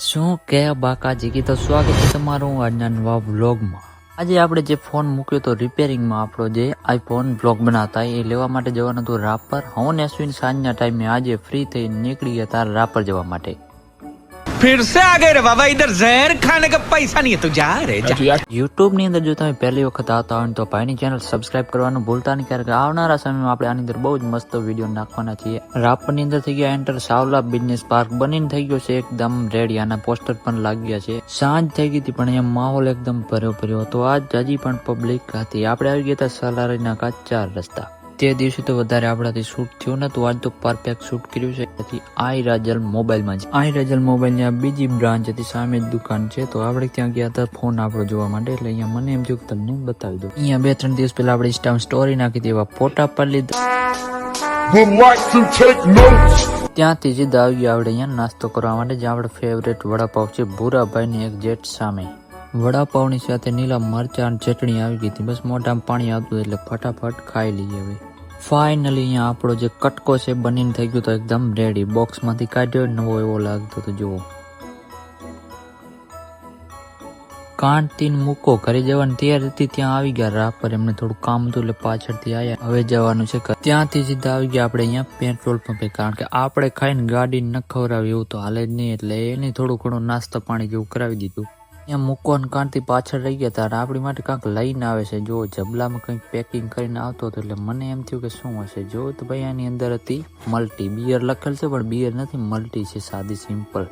શું કે બાકાજી? તો સ્વાગત છે તમારું આજના નવા વ્લોગમાં. આજે આપણે જે ફોન મૂક્યો તો રિપેરિંગમાં આપણો જે આઈફોન બ્લોગ બનાવતા એ લેવા માટે જવાનું હતું રાપર. હું ને અશ્વિન સાંજના ટાઈમે આજે ફ્રી થઈ નીકળી ગયા તાર રાપર જવા માટે. फिर से आ गए रे बाबा इधर जहर खाने का पैसा नहीं है तू जा रे जा યુટ્યુબ ની અંદર જો તમે પહેલી વખત આવતા હોય તો ભાઈની ચેનલ સબસ્ક્રાઇબ કરવાનું ભૂલતા નહીં કારણ કે આવનારા સમયમાં આપણે આની અંદર બહુ જ મસ્ત વિડીયો નાખવાના છીએ રાપર ની અંદર થઈ ગયા એન્ટર સાવલા બિઝનેસ પાર્ક બનીને થઈ ગયો છે એકદમ રેડી આના પોસ્ટર પણ લાગ્યા છે સાંજ થઈ ગઈ હતી પણ અહીંયા માહોલ એકદમ ભર્યો ભર્યો હતો આજ હજી પણ પબ્લિક હતી આપણે આવી ગયા હતા સલારીના કાચા રસ્તા તે દિવસે તો વધારે આપણાથી શૂટ થયું નતું આજ તો પરફેક્ટ શૂટ કર્યું છે. તેથી આઈ રાજલ મોબાઈલમાં છે આઈ રાજલ મોબાઈલની આ બીજી બ્રાન્ચ હતી સામે જ દુકાન છે. તો આપણે ત્યાં ગયા હતા ફોન આપણો જોવા માટે. એટલે અહીંયા મને એમ થયું કે તમને બતાવી દઉં. અહીંયા બે ત્રણ દિવસ પહેલા આપણે ઇન્સ્ટામાં સ્ટોરી નાખી હતી એવા ફોટા પર લીધા. ત્યાંથી સીધા આવી ગયા આપણે અહીંયા નાસ્તો કરવા માટે જે આપણે ફેવરેટ વડાપાવ છે ભૂરાભાઈની એક જેટ સામે. વડાપાવની સાથે નીલા મરચાં અને ચટણી આવી ગઈ હતી. બસ મોઢામાં પાણી આવતું એટલે ફટાફટ ખાઈ લઈએ હવે. ફાઇનલી અહીંયા આપણો જે કટકો છે બનીને થઈ ગયો તો એકદમ રેડી બોક્સમાંથી કાઢ્યો નવો એવો લાગતો તો જુઓ. કાંતિન મૂકો. ઘરે જવાની તૈયાર હતી, ત્યાં આવી ગયા રાહ પર. એમને થોડું કામ હતું એટલે પાછળથી આવ્યા હવે જવાનું છે ત્યાંથી સીધા આવી ગયા આપણે અહીંયા પેટ્રોલ પંપે કારણ કે આપણે ખાઈને ગાડી ન ખવડાવી એવું તો હાલે જ નહીં. એટલે એને થોડું ઘણું નાસ્તા પાણી જેવું કરાવી દીધું. અહીંયા મૂકવાન કાંતિ પાછળ રહી ગયા. તારા આપણી માટે કાંક લઈને આવે છે. જો જબલામાં કંઈક પેકિંગ કરીને આવતો હતો એટલે મને એમ થયું કે શું હશે? જો તો ભાઈ આની અંદર હતી મલ્ટી બિયર લખેલ છે, પણ બિયર નથી. મલ્ટી છે, સાદી સિમ્પલ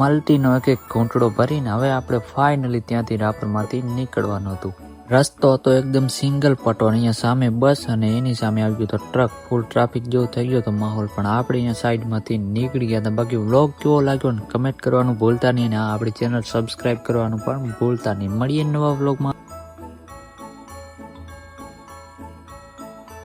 મલ્ટીનો એક એક ઘૂંટડો ભરીને હવે આપણે ફાઇનલી ત્યાંથી રાપરમાંથી નીકળવાનું હતું. રસ્તો હતો એકદમ સિંગલ પટો અને અહીંયા સામે બસ અને એની સામે આવી ગયો તો ટ્રક. ફૂલ ટ્રાફિક જેવો થઈ ગયો તો માહોલ. પણ આપણે અહીંયા સાઈડમાંથી નીકળી ગયા હતા. બાકી વ્લોગ કેવો લાગ્યો ને કમેન્ટ કરવાનું ભૂલતા નહીં અને આપણી ચેનલ સબસ્ક્રાઈબ કરવાનું પણ ભૂલતા નહીં. મળીએ નવા વ્લોગમાં